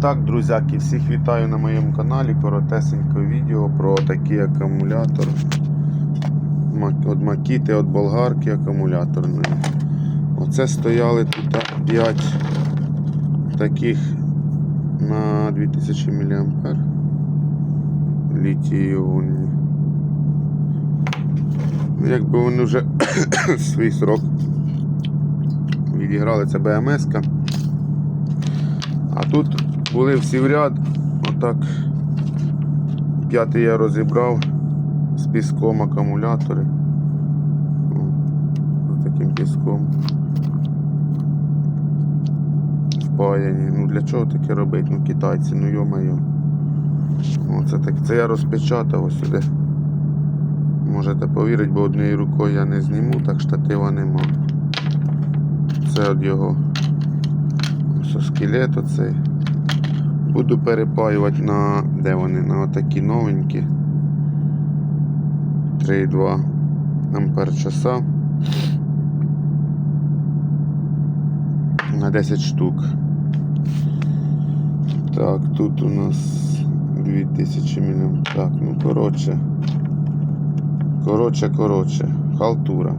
Так, друзяки, всіх вітаю на моєму каналі. Коротесеньке відео про такий акумулятор. От Макіти, от болгарки акумуляторної. Оце стояли тут 5 таких на 2000 мА. Літій Якби вони вже свій срок відіграли, це БМС. -ка. А тут були всі в ряд, отак. П'ятий я розібрав з піском акумулятори. З таким піском. Впаяні. Ну для чого таке робити? Ну китайці, ну йо-моє. Оце так. Це я розпечатав сюди. Можете повірити, бо однією рукою я не зніму, так штатива нема. Це от його скелет оцей. Буду перепаювати на де вони? На отакі новенькі. 3,2 ампер часа. На 10 штук. Так, тут у нас 2000 мм. Так, ну коротше. Коротше, коротше. Халтура.